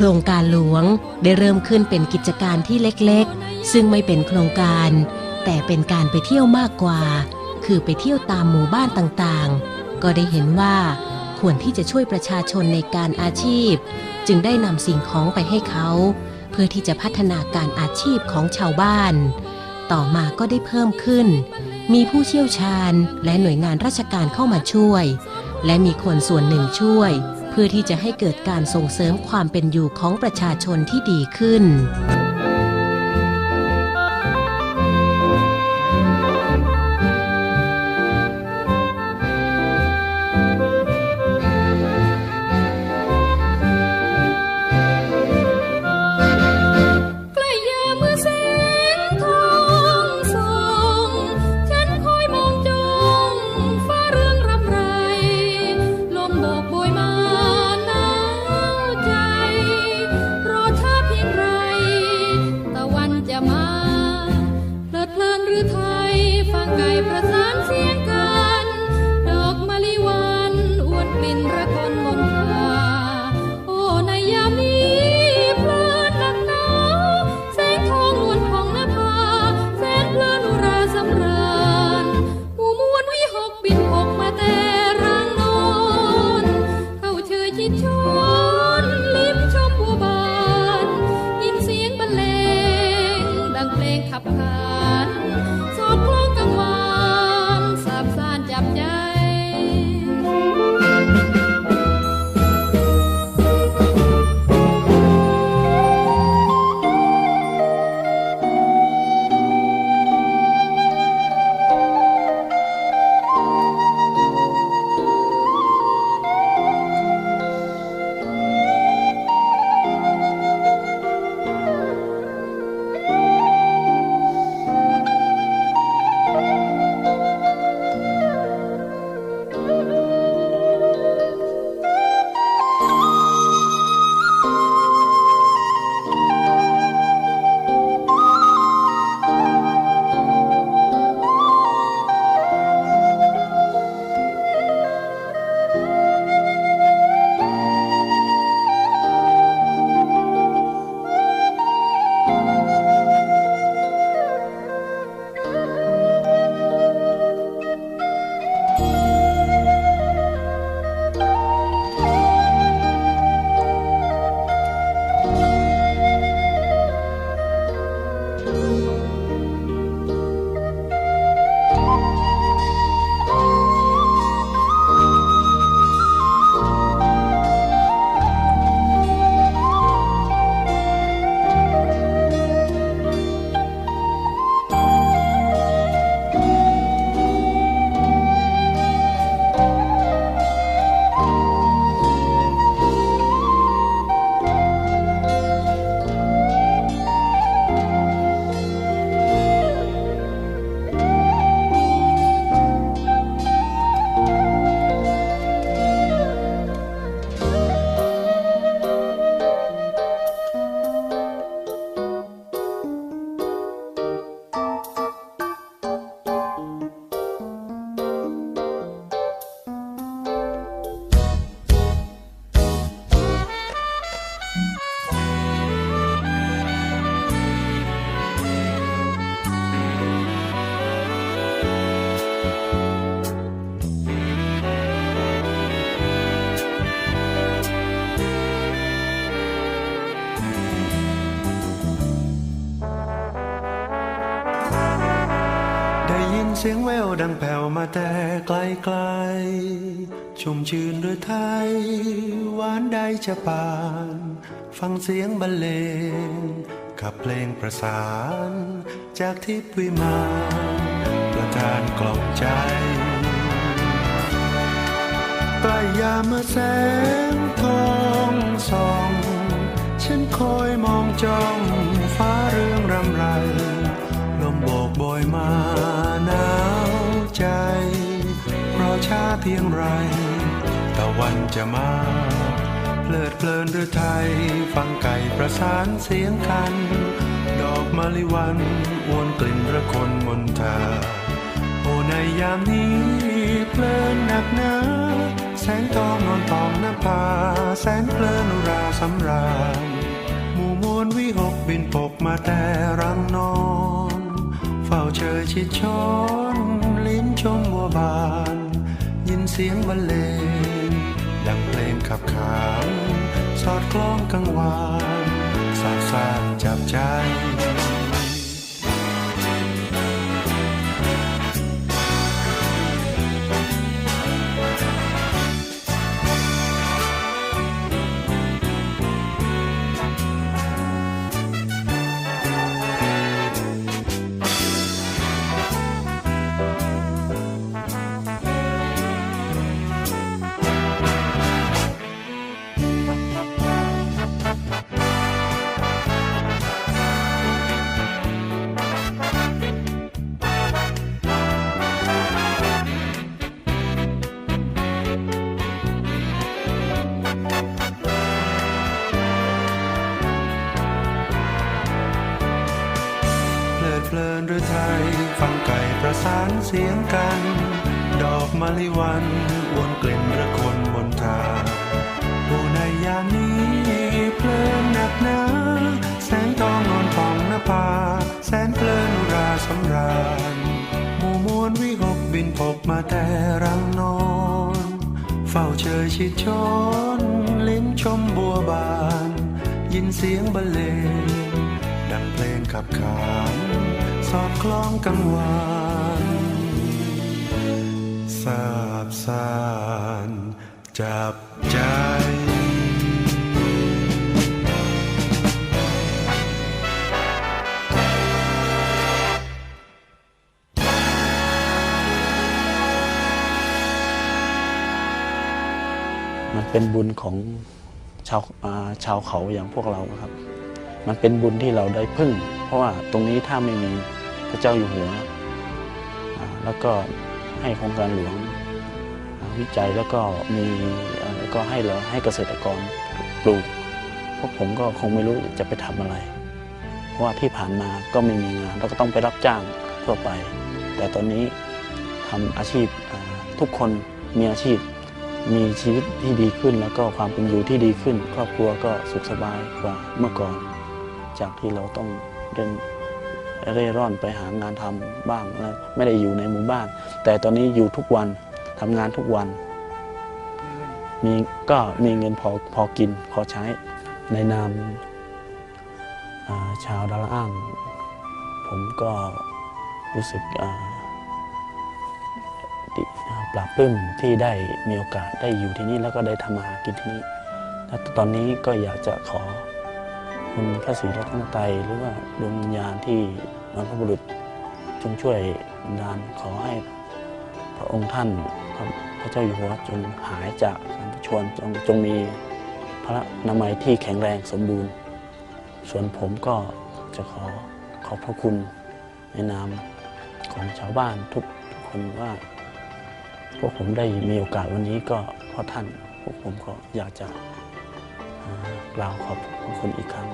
โครงการหลวงได้เริ่มขึ้นเป็นกิจการที่เล็กๆ ซึ่งไม่เป็นโครงการ แต่เป็นการไปเที่ยวมากกว่า คือไปเที่ยวตามหมู่บ้านต่างๆ ก็ได้เห็นว่าควรที่จะช่วยประชาชนในการอาชีพ จึงได้นำสิ่งของไปให้เขา เพื่อที่จะพัฒนาการอาชีพของชาวบ้าน ต่อมาก็ได้เพิ่มขึ้น มีผู้เชี่ยวชาญและหน่วยงานราชการเข้ามาช่วย และมีคนส่วนหนึ่งช่วย เพื่อที่จะให้เกิดการส่งเสริมความเป็นอยู่ของประชาชนที่ดีขึ้น ดังแผ่วมาแต่ไกลไกลๆชุ่มชื่นหรือไทยหวานใดจะปาน ฟังเสียงบรรเลงขับเพลงประสาน จากทิพวิมานประทานกล่อมใจใกล้ยามเมื่อแสงทองส่อง ฉันจ้องฟ้าเพียงไร ตะวันจะมา เพลิดเพลินหรือไทย ฟังไก่ประสานเสียงกัน ดอกมะลิวันอวนกลิ่นระคนมนทาโอในยามนี้เพลินหนักหนาแสงทองนอนตองนภาแสนเพลินราสำราญหมู่มวลวิหกบินปกมาแต่รังนอน เฝ้าเชยชิดช้อนลิ้นชมบัวบาน เสียงบรรเลงดังเพลงขับขานสอดคล้องกังวานสาดสานจับใจ ลินหรือไทยฟังไก่ประสานเสียงกัน ดอกมะลิวันวนกลิ่นระคนบนทางโอ้ในยามนี้เพลินหนักหนาแสงทองนอนปองนภาแสนเพลินราสำราญหมู่มวลวิหกบินพบมาแต่รังนอน เฝ้าเชยชิดช้อนลิ้นชมบัวบาน ยินเสียงบรรเลงดังเพลงขับขาน สอดคล้องกังวานสาบสานจับใจมันเป็นบุญของชาวาชาวเขาอย่างพวกเราครับ มันเป็นบุญที่เราได้พึ่ง เพราะว่าตรงนี้ถ้าไม่มี พระเจ้าอยู่หัว แล้วก็ให้โครงการหลวงวิจัยแล้วก็มีแล้วก็ให้เราให้เกษตรกรปลูกพวกผมก็คงไม่รู้จะไปทำอะไร เพราะว่าที่ผ่านมาก็ไม่มีงานแล้วก็ต้องไปรับจ้างทั่วไป แต่ตอนนี้ทำอาชีพทุกคนมีอาชีพ มีชีวิตที่ดีขึ้น แล้วก็ความเป็นอยู่ที่ดีขึ้น ครอบครัวก็สุขสบายกว่าเมื่อก่อน จากที่เราต้องเดิน เร่ร่อนไปหางานทำบ้างแล้วไม่ได้อยู่ในหมู่บ้าน แต่ตอนนี้อยู่ทุกวันทำงานทุกวัน มีก็มีเงินพอพอกินพอใช้ในนามาชาวดาราอ้าง ผมก็รู้สึกอ่าปรับปลื้มที่ได้มีโอกาสได้อยู่ที่นี่แล้วก็ได้ทำมาหากินที่นี่ และตอนนี้ก็อยากจะขอ คุณพระศรีรัตนตรัยหรือว่าดวงวิญญาณที่บรรพบุรุษจงช่วยดาลขอให้พระองค์ท่านพระเจ้าอยู่หัวจงหายจากสันติชวนจงจงมีพระนามัยที่แข็งแรงสมบูรณ์ ส่วนผมก็จะขอขอบพระคุณในนามของชาวบ้านทุกทุกคนว่า พวกผมได้มีโอกาสวันนี้ก็เพราะท่าน พวกผมก็อยากจะ กล่าวขอบพระคุณอีกครั้ง